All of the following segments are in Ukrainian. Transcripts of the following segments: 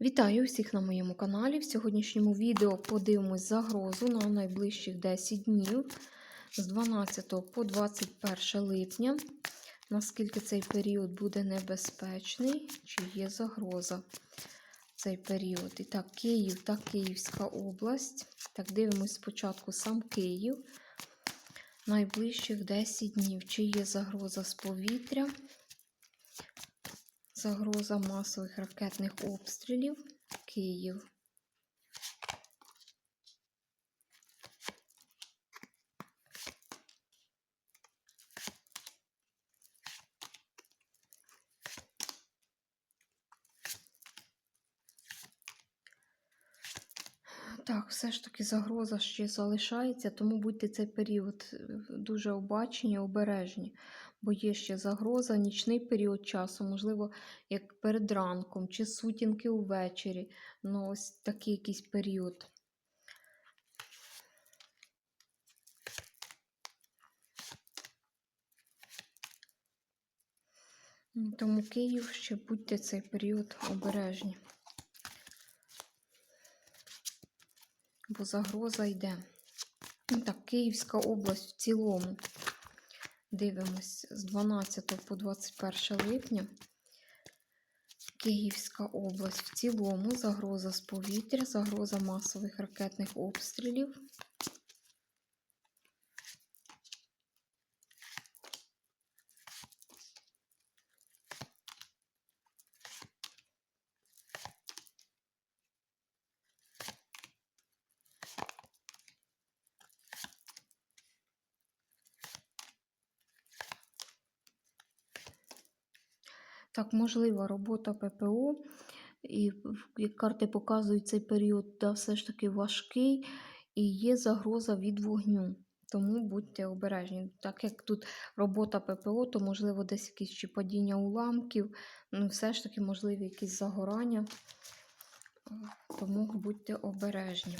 Вітаю всіх на моєму каналі. В сьогоднішньому відео подивимось загрозу на найближчих 10 днів з 12 по 21 липня. Наскільки цей період буде небезпечний, чи є загроза цей період. І так, Київ та Київська область. Так, дивимось спочатку сам Київ. Найближчих 10 днів. Чи є загроза з повітря? Загроза масових ракетних обстрілів. Київ. Так, все ж таки загроза ще залишається, тому будьте цей період е, дуже обачені, обережні, бо є ще загроза, нічний період часу, можливо, як перед ранком чи сутінки увечері. Ну, ось такий якийсь період. Тому Київ ще будьте цей період обережні. бо загроза йде. Ну, так, Київська область в цілому. Дивимось з 12 по 21 липня. Київська область в цілому, загроза з повітря, загроза масових ракетних обстрілів. Так, можлива робота ППО, і як карти показують цей період, да, все ж таки важкий і є загроза від вогню. Тому будьте обережні. Так як тут робота ППО, то можливо десь якісь чи падіння уламків, ну, все ж таки, можливі якісь загорання. Тому будьте обережні.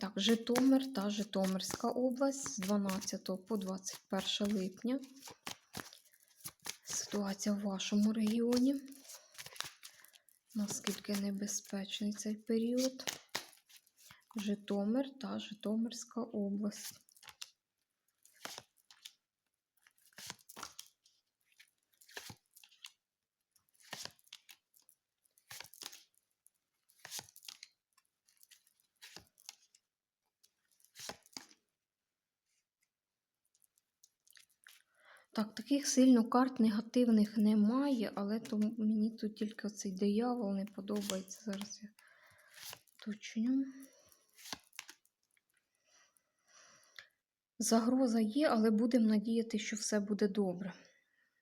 Так, Житомир та Житомирська область з 12 по 21 липня ситуація в вашому регіоні. Наскільки небезпечний цей період? Житомир та Житомирська область. Так, таких сильно карт негативних немає, але то мені тут тільки цей диявол не подобається. Зараз я точню. Загроза є, але будемо надіяти, що все буде добре.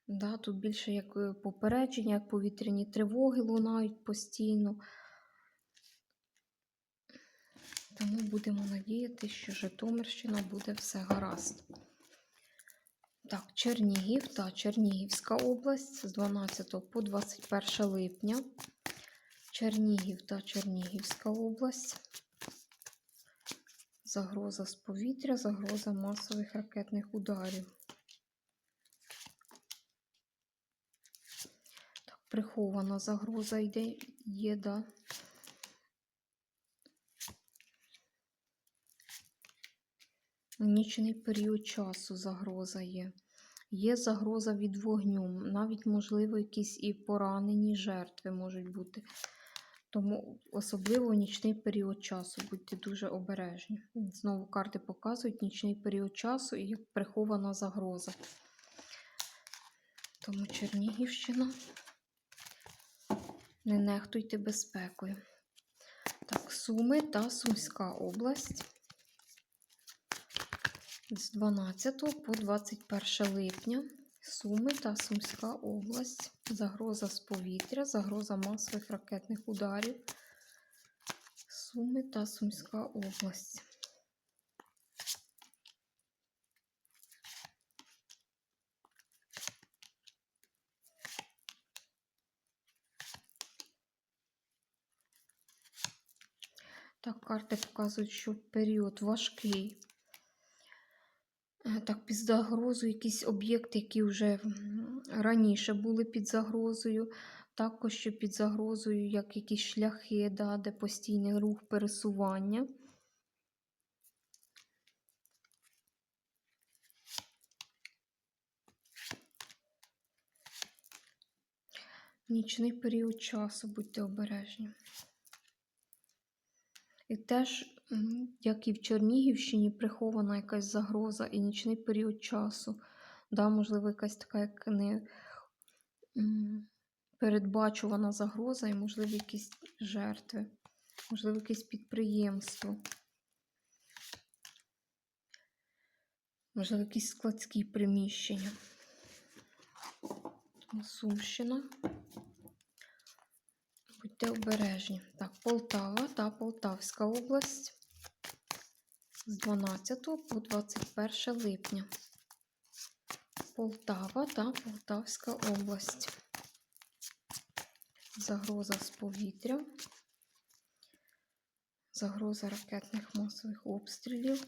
Да, Тут більше як е, попередження, як повітряні тривоги лунають постійно. Тому будемо надіяти, що Житомирщина буде все гаразд. Так, Чернігів та Чернігівська область з 12 по 21 липня. Чернігів та Чернігівська область. Загроза з повітря, загроза масових ракетних ударів. Так, прихована загроза йде, є, да. Нічний період часу загроза є. Є загроза від вогню, навіть, можливо, якісь і поранені жертви можуть бути. Тому особливо нічний період часу, будьте дуже обережні. Знову карти показують нічний період часу і прихована загроза. Тому Чернігівщина. Не нехтуйте безпекою. Так, Суми та Сумська область з 12 по 21 липня Суми та Сумська область. Загроза з повітря, загроза масових ракетних ударів. Суми та Сумська область. Так, карти показують, що період важкий. Е, так, під загрозою якісь об'єкти, які вже раніше були під загрозою. Також що під загрозою, як якісь шляхи, да, де постійний рух пересування. Нічний період часу, будьте обережні. І теж, як і в Чернігівщині, прихована якась загроза і нічний період часу. Да, можливо, якась така, як не передбачувана загроза, і, можливо, якісь жертви, можливо, якесь підприємство. Можливо, якісь складські приміщення. Сумщина. Будьте обережні. Так, Полтава та Полтавська область з 12 по 21 липня. Полтава та Полтавська область. Загроза з повітря. Загроза ракетних масових обстрілів.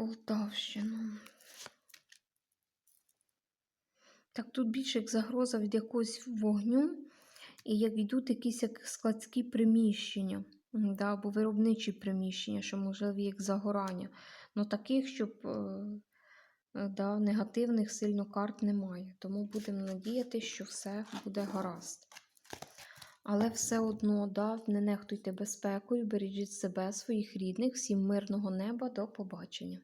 Так, Полтавщина. Так, тут більше як загроза від якогось вогню, і як йдуть якісь як складські приміщення, да, або виробничі приміщення, що можливі як загорання. Ну таких, щоб е, е, да, негативних сильно карт немає. Тому будемо надіяти, що все буде гаразд. Але все одно, да, не нехтуйте безпекою, бережіть себе, своїх рідних, всім мирного неба, до побачення.